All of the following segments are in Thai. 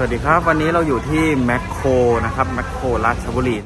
สวัสดีครับ วันนี้เราอยู่ที่แมคโครนะครับแมคโครราชบุรี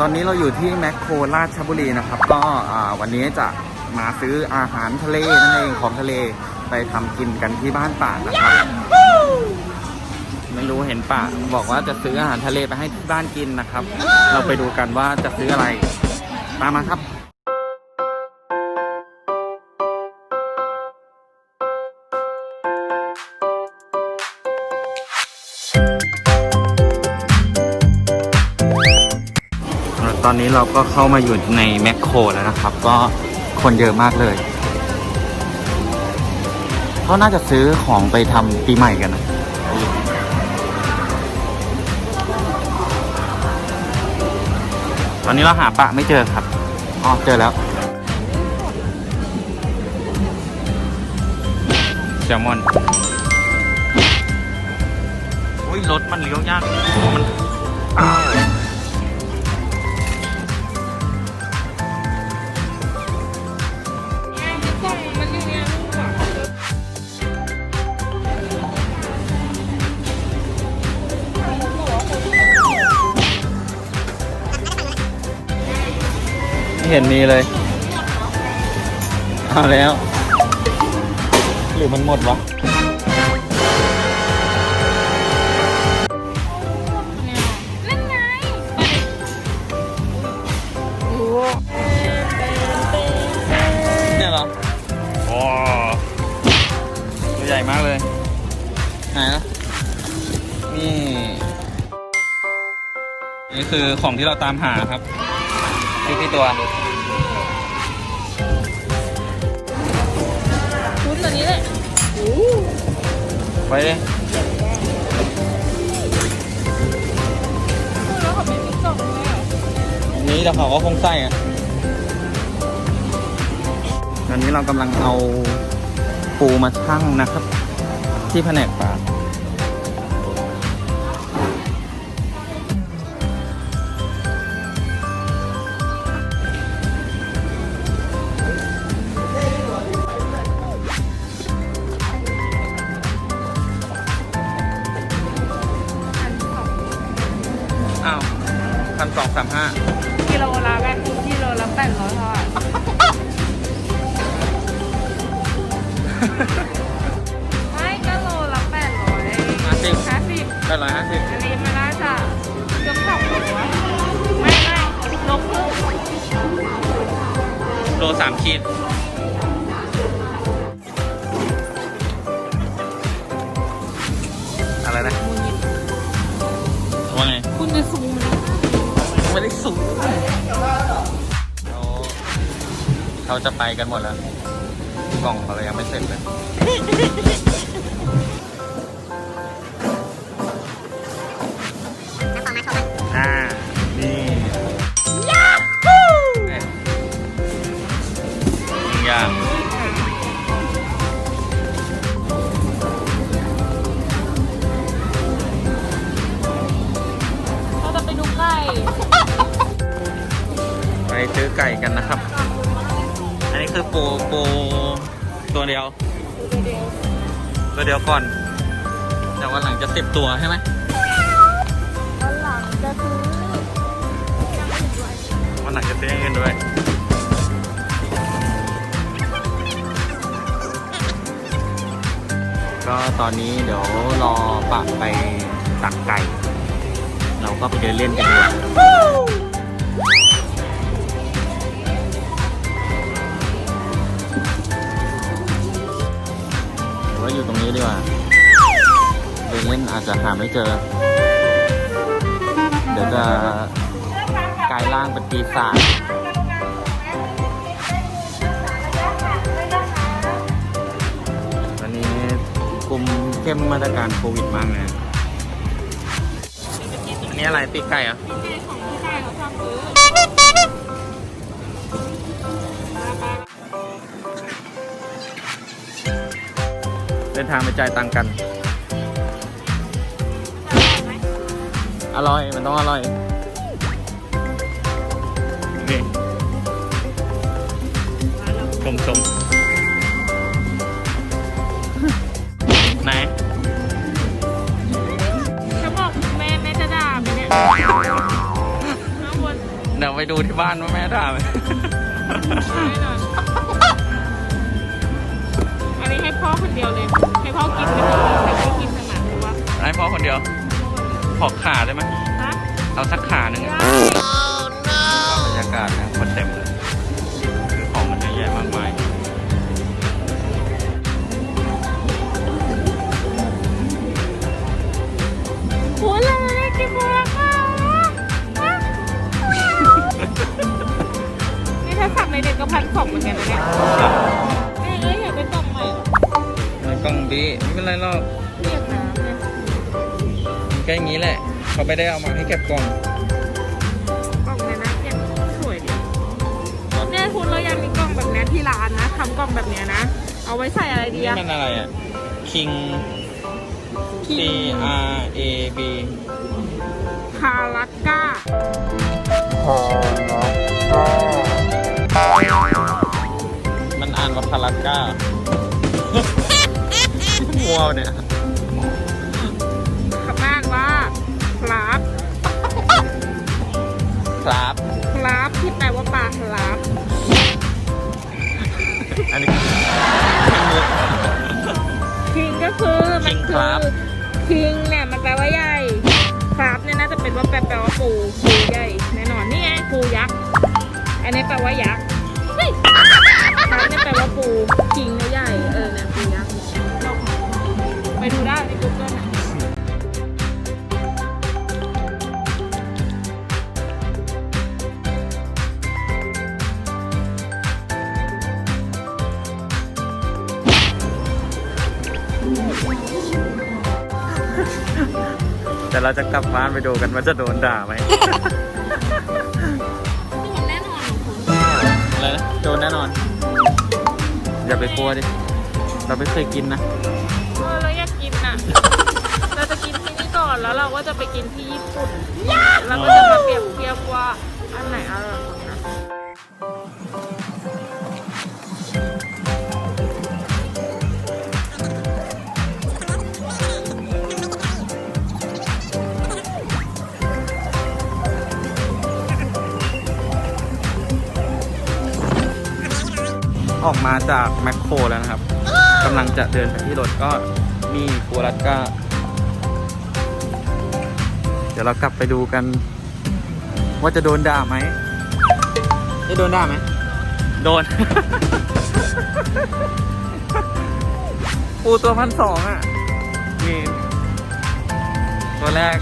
ตอนนี้เราอยู่ที่แมคโครราชบุรีนะครับ ก็วันนี้จะมาซื้ออาหารทะเลนั่นเองของทะเลไปทำกินกันที่บ้านป่านะครับ ป่าบอกว่าจะซื้ออาหารทะเลไปให้ที่บ้านกินนะครับ เราไปดูกันว่าจะซื้ออะไร ตามมาครับตอนนี้เราก็เข้ามาอยู่ในแมคโครแล้วนะครับ ก็คนเยอะมากเลยเขาน่าจะซื้อของไปทำปีใหม่กันนะ ตอนนี้เราหาปะไม่เจอครับ อ๋อ เจอแล้วแซลมอนอุ้ยรถมันเลี้ยวยากมัน เห็นมีเลยเอาแล้ว หรือมันหมดวะนั่นไงเนี่ยเหรอโอ้ตัวใหญ่มากเลยไหนนะนี่ นี่คือของที่เราตามหาครับ ที่ที่ตัวคุ้นตัวนี้เลยไปเลยแล้วเขาเป็นติ๊กต็อกเลยเหรอนี้เดี๋ยวเขาก็คงใส่อะตอนนี้เรากำลังเอาปูมาชั่งนะครับ ที่แผนกปลา สองสามห้ากิโลละกันกิโลละแปดร้อยเท่าไหร่ไม่ก็โลละแปดร้อยห้าสิบห้าสิบแปดร้อยห้าสิบอันนี้มันน่าจะเกือบสองโลอะไม่ไม่โลครึ่งโลสามขีด สูงเขาจะไปกันหมดแล้ว กล่องเรายังไม่เสร็จเลย แต่วันหลังจะสิบตัวใช่ไหมวันหลังจะซื้อวันหลังจะซื้ออย่างอื่นด้วยก็ตอนนี้เดี๋ยวรอปะไปตักไก่ เราก็ไปเดินเล่นกันดีกว่าหรือว่าอยู่ตรงนี้ดีกว่า เดินอาจจะหาไม่เจอ เดี๋ยวจะกลายร่างเป็นปีศาจวันนี้กลุ่มเข้มมาตรการโควิดมากนะอันนี้อะไรปีกไก่เหรอะของที่ไก่เขาชอบซื้อเดินทางไปจ่ายตังค์กัน อร่อย มันต้องอร่อยนี่ชมชมไหนจะบอกแม่แม่จะด่าไหมเนี่ยข้างบนเดี๋ยวไปดูที่บ้านว่าแม่ด่าไหมแน่นอนอันนี้ให้พ่อคนเดียวเลย ให้พ่อกินไปเลยแต่ไม่ ขอขาได้ไหมฮะเอาสักขาหนึ่งได้บรรยากาศนะคนเต็มเลยคือของมันเยอะแยะมากมายโอ้ยเราได้กินโบราณค่ะนี่ถ้าสั่งในเด็กก็พันสองเหมือนกันนะเนี่ยเอ้ยเอ้ยอยากไปกล่องใหม่เหรอมันกล้องบีไม่เป็นไรหรอก เรียกน้ำ เนี่ยมันแค่อย่างนี้แหละ เขาไม่ได้เอามาให้เก็บกล่องกล่องเนี่ยนะเก็บสวยดีเนี่ยคุณเราอยากมีกล่องแบบเนี้ยที่ร้านนะทำกล่องแบบเนี้ยนะ เอาไว้ใส่อะไรดีนี่อะมันอะไรอะ King C R A B คารัสก้า มันอ่านว่าพาราก้า มัวเนี่ย ครับคราฟที่แปลว่าปลาคราฟอันนี้คิงก็คือมัน King คื crab คิงเนี่ยมันแปลว่าใหญ่คราฟเนี่ยน่าจะเป็นว่าแปลแปลว่าปูปูใหญ่แน่นอนนี่ไงปูยักษ์อันนี้แปลว่ายักษ์เฮ้ยคราฟเนี่ยแปลว่าปูคิงเนี่ยใหญ่เออเนี่ยปูยักษ์ไปดูได้ใน Google นะแต่เราจะกลับบ้านไปดูกันว่าจะโดนด่าไหมนี่มันแน่นอนของคุณอะไรนะโดนแน่นอน อย่าไปกลัวดิ เราไม่เคยกินนะ เออเราอยากกินน่ะ เราจะกินที่นี่ก่อนแล้วเราก็จะไปกินที่ญี่ปุ่น แล้วก็จะมาเปรียบเทียบว่าอันไหนอร่อยกว่ากัน ออกมาจากแมคโครแล้วนะครับกำลังจะเดินไปที่รถก็มีปูรัดก้าเดี๋ยวเรากลับไปดูกัน ว่าจะโดนด่าไหมได้โดนด่าไหมโดน ปูตัวพันสองอะนี่ตัวแรก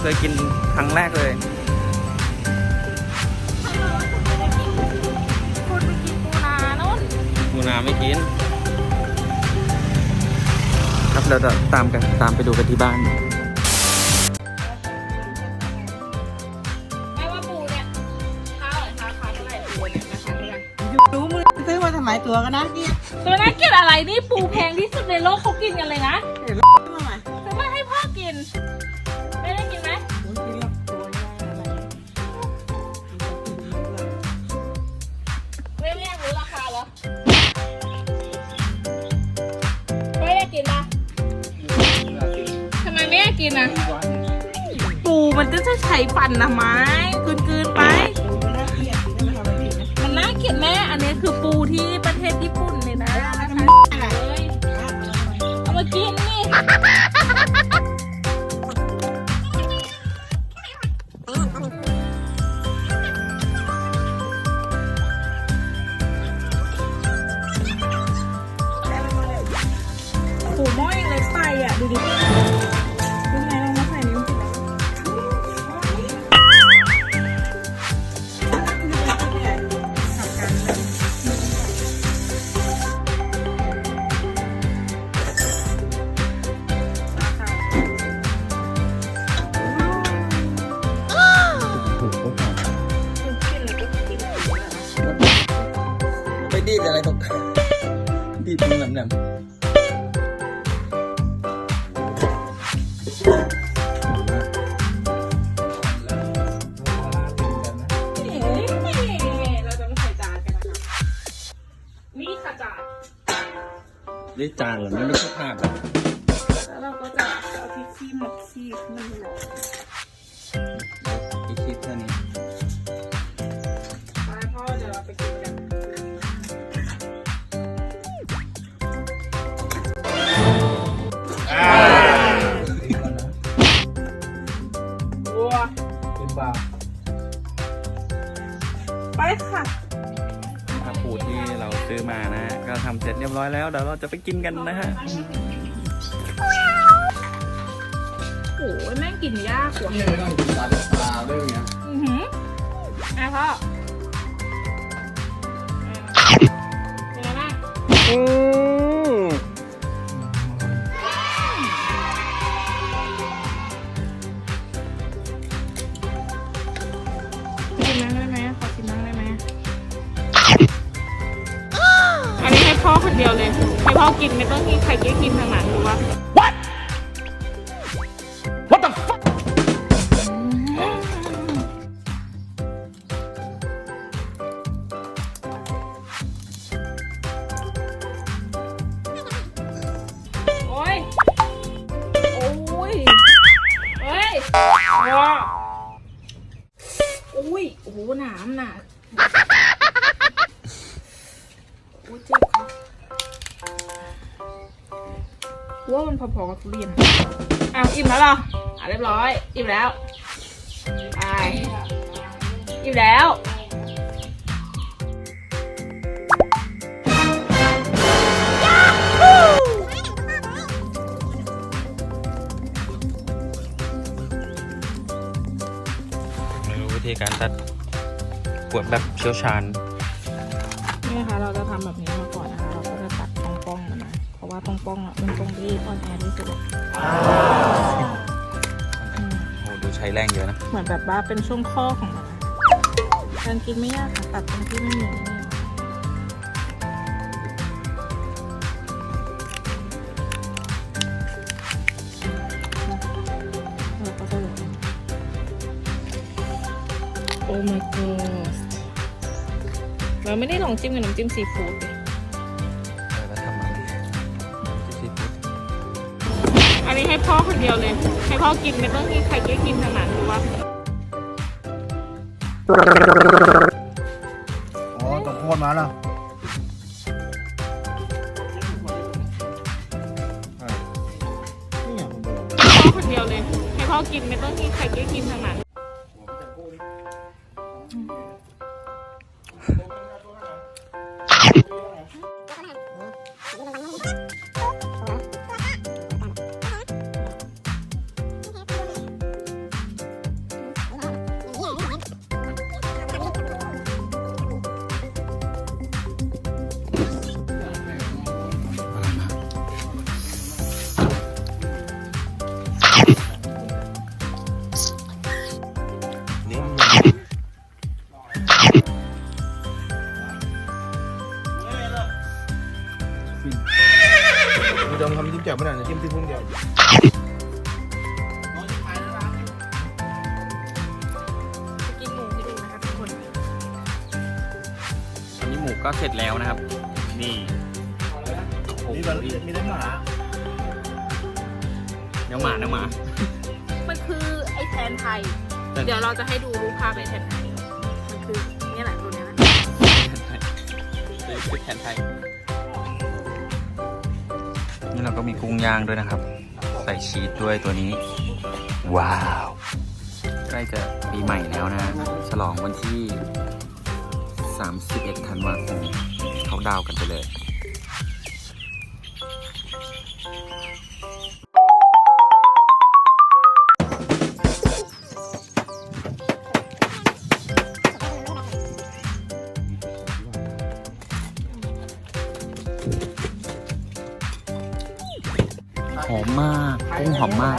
เคยกินครั้งแรกเลย นาไม่กิน ครับเราจะตามกันตามไปดูกันที่บ้าน ไม่ว่าปูเนี่ยข้าวราคาเท่าไหร่ปูเนี่ยราคาเท่าไหร่รู้มือซื้อมาทำไมตัวก็น่าเกลียดตัวนั้นกินอะไรนี่ปูแพงที่สุดในโลกเขากินกันเลยนะ กกินอะ ปูมันก็จะใช้ฟันนะไม้กลืนๆไปตัวน่าเกลียดกินแล้วทำอะไรผิดนะมันน่าเกลียดแม่ อันนี้คือปูที่ประเทศญี่ปุ่นเลยนะนะคะเลยเอามากินนี่ปูหม้อยังเล็กไปอะ ดูดิ เราจะไม่ใส่จานกันนะคะนี่ค่จาน ได้จานเหรอไม่รู้ ร็จเรียบร้อยแล้วเดี๋ยวเราจะไปกินกันนะฮะโอ้ยแม่งกินยากกว่าเนี่ยต้องตาตาด้วยไงอือหืออะพ่อเป็นไงบ้าง ให้พ่อกินไม่ต้องกินใครก็กินทางหลังรู้ปะ What the fuck โอ้ย โอ้ย เฮ้ยว้าอุ้ย โอ้โหหนามหนาโอ้ยเจ็บครับ ว่ามันพอๆกับทุเรียนอ้าวอิ่มแล้วเหรออะเรียบร้อย อิ่มแล้วไปอิ่มแล้วไม่รู้วิธีการตัดปวดแบบเชี่ยวชาญนี่นะคะเราจะทำแบบนี้มาก่อน ป้องอะเป็นตรงที่อ่อนแอที่สุดอืมโอ้ดูใช้แรงเยอะนะเหมือนแบบว่าเป็นช่วงข้อของมันนะการกินไม่ยากค่ะตัดตรงที่ไม่มีนี่เราก็จะลงโอ้ my god เราไม่ได้ลองจิ้มกับน้ำจิ้มซีฟู้ดเลย พ่อคนเดียวเลย ให้พ่อกินไม่ต้องกินใครก็กินทางหลังรู้ปะอ๋อต้องโคตรมาแล้วนี่อย่างผมบอกพ่อคนเดียวเลย ให้พ่อกินไม่ต้องกินใครก็กินทางหลั ก็เสร็จแล้วนะครับ นี่โอ้โหมีแบบมีได้หมาเนื้อหมาเนื้อหมา มันคือไอแทนไทย แต่ เดี๋ยวเราจะให้ดูรูปภาพไอแทนไทย มันคือเนี่ยแหละตัวเนี้ยนะชุดแทนไทย นี่เราก็มีกุ้งย่างด้วยนะครับ ใส่ชีสด้วยตัวนี้ ว้าว ใกล้จะปีใหม่แล้วนะ ฉลองวันที่ 31ธันวาคมเขาดาวน์กันไปเลย หอมมากกุ้งหอมมาก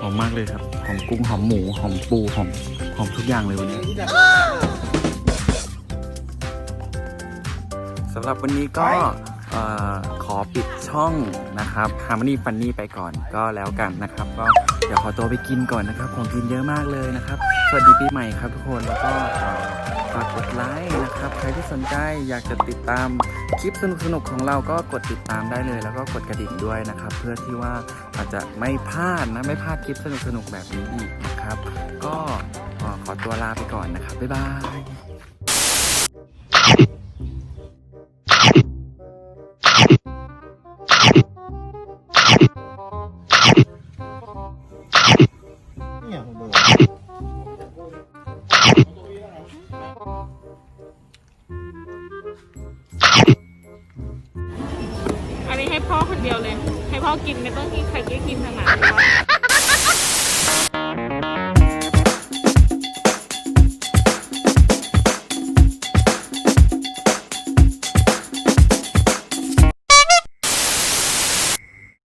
หอมมากเลยครับ หอมกุ้งหอมหมู หอมปู หอม หอมทุกอย่างเลยวันนี้ำหรับวันนี้ก็เอ่อขอปิดช่องนะครับ Harmony Funny ไปก่อนก็แล้วกันนะครับ ก็เดี๋ยวขอตัวไปกินก่อนนะครับ ของกินเยอะมากเลยนะครับ สวัสดีปีใหม่ครับทุกคนแล้วก็เอ่อฝากกดไลค์นะครับ ใครที่สนใจอยากจะติดตามคลิปสนุกๆของเราก็กดติดตามได้เลย แล้วก็กดกระดิ่งด้วยนะครับ เพื่อที่ว่าอาจจะไม่พลาดนะไม่พลาดคลิปสนุกๆแบบนี้อีกนะครับ ก็ขอขอตัวลาไปก่อนนะครับบ๊ายบายเนี่ย อันนี้ให้พ่อคนเดียวเลย ให้พ่อกินไม่ต้องกินใครก็กินทั้งนั้นเลยว่า